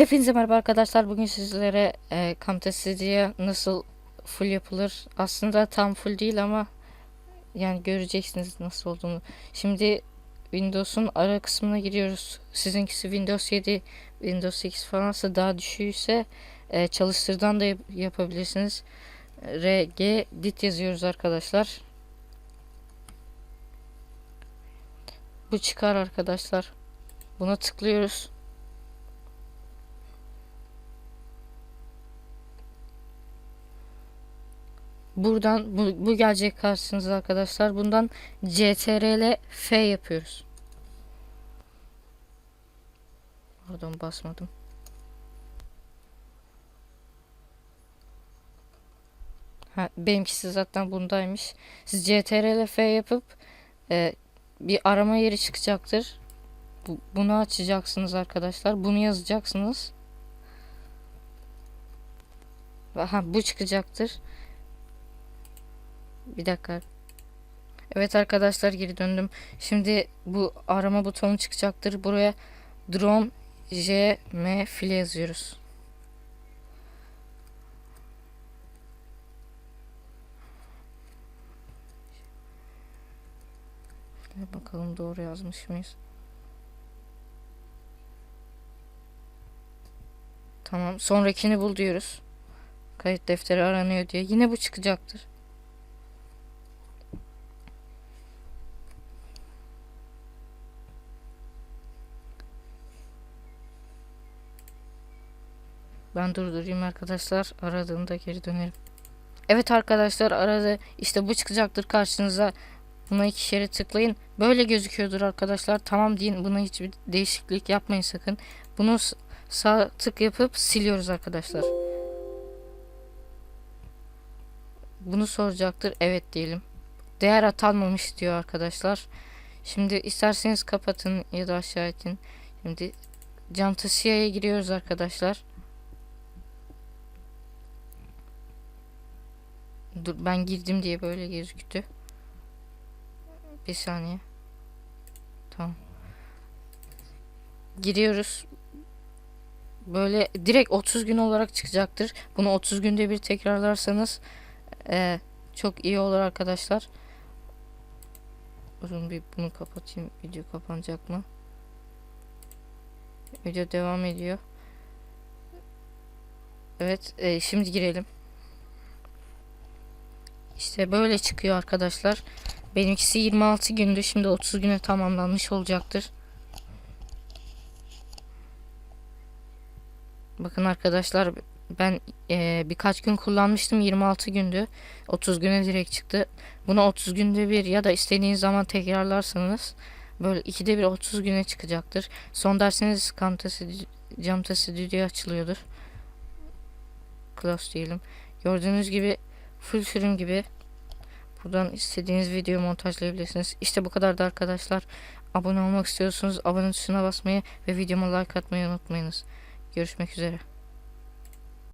Hepinize merhaba arkadaşlar. Bugün sizlere e, Camtasia nasıl full yapılır. Aslında tam full değil ama yani göreceksiniz nasıl olduğunu. Şimdi Windows'un ara kısmına giriyoruz. Sizinkisi Windows 7, Windows 8 falansa daha düşüğüyse e, çalıştırdan da yap- yapabilirsiniz. RG dit yazıyoruz arkadaşlar. Bu çıkar arkadaşlar. Buna tıklıyoruz. Buradan bu, bu gelecek karşınıza arkadaşlar. Bundan CTRL F yapıyoruz. Pardon basmadım. Ha, benimkisi zaten bundaymış. Siz CTRL F yapıp e, bir arama yeri çıkacaktır. Bu, bunu açacaksınız arkadaşlar. Bunu yazacaksınız. Ha, bu çıkacaktır. Bir dakika. Evet arkadaşlar geri döndüm. Şimdi bu arama butonu çıkacaktır. Buraya drone jm file yazıyoruz. Şöyle bakalım doğru yazmış mıyız? Tamam. Sonrakini bul diyoruz. Kayıt defteri aranıyor diye. Yine bu çıkacaktır. Ben durdurayım arkadaşlar. Aradığında geri dönerim. Evet arkadaşlar aradı. İşte bu çıkacaktır karşınıza. Buna iki kere tıklayın. Böyle gözüküyordur arkadaşlar. Tamam deyin. Buna hiçbir değişiklik yapmayın sakın. Bunu sağ tık yapıp siliyoruz arkadaşlar. Bunu soracaktır. Evet diyelim. Değer atanmamış diyor arkadaşlar. Şimdi isterseniz kapatın ya da aşağı itin. Şimdi Camtasia'ya giriyoruz arkadaşlar. Dur ben girdim diye böyle gözüktü. Bir saniye. Tamam. Giriyoruz. Böyle direkt 30 gün olarak çıkacaktır. Bunu 30 günde bir tekrarlarsanız eee, çok iyi olur arkadaşlar. Durun bir bunu kapatayım. Video kapanacak mı? Video devam ediyor. Evet, eee, şimdi girelim. İşte böyle çıkıyor arkadaşlar. Benimkisi 26 gündü. Şimdi 30 güne tamamlanmış olacaktır. Bakın arkadaşlar ben eee, birkaç gün kullanmıştım. 26 gündü. 30 güne direkt çıktı. Bunu 30 günde bir ya da istediğiniz zaman tekrarlarsanız böyle ikide bir 30 güne çıkacaktır. Son derseniz Camtasia Camtasia Studio açılıyordur. Close diyelim. Gördüğünüz gibi full sürüm gibi buradan istediğiniz videoyu montajlayabilirsiniz. İşte bu kadar da arkadaşlar. Abone olmak istiyorsanız abone tuşuna basmayı ve videoma like atmayı unutmayınız. Görüşmek üzere.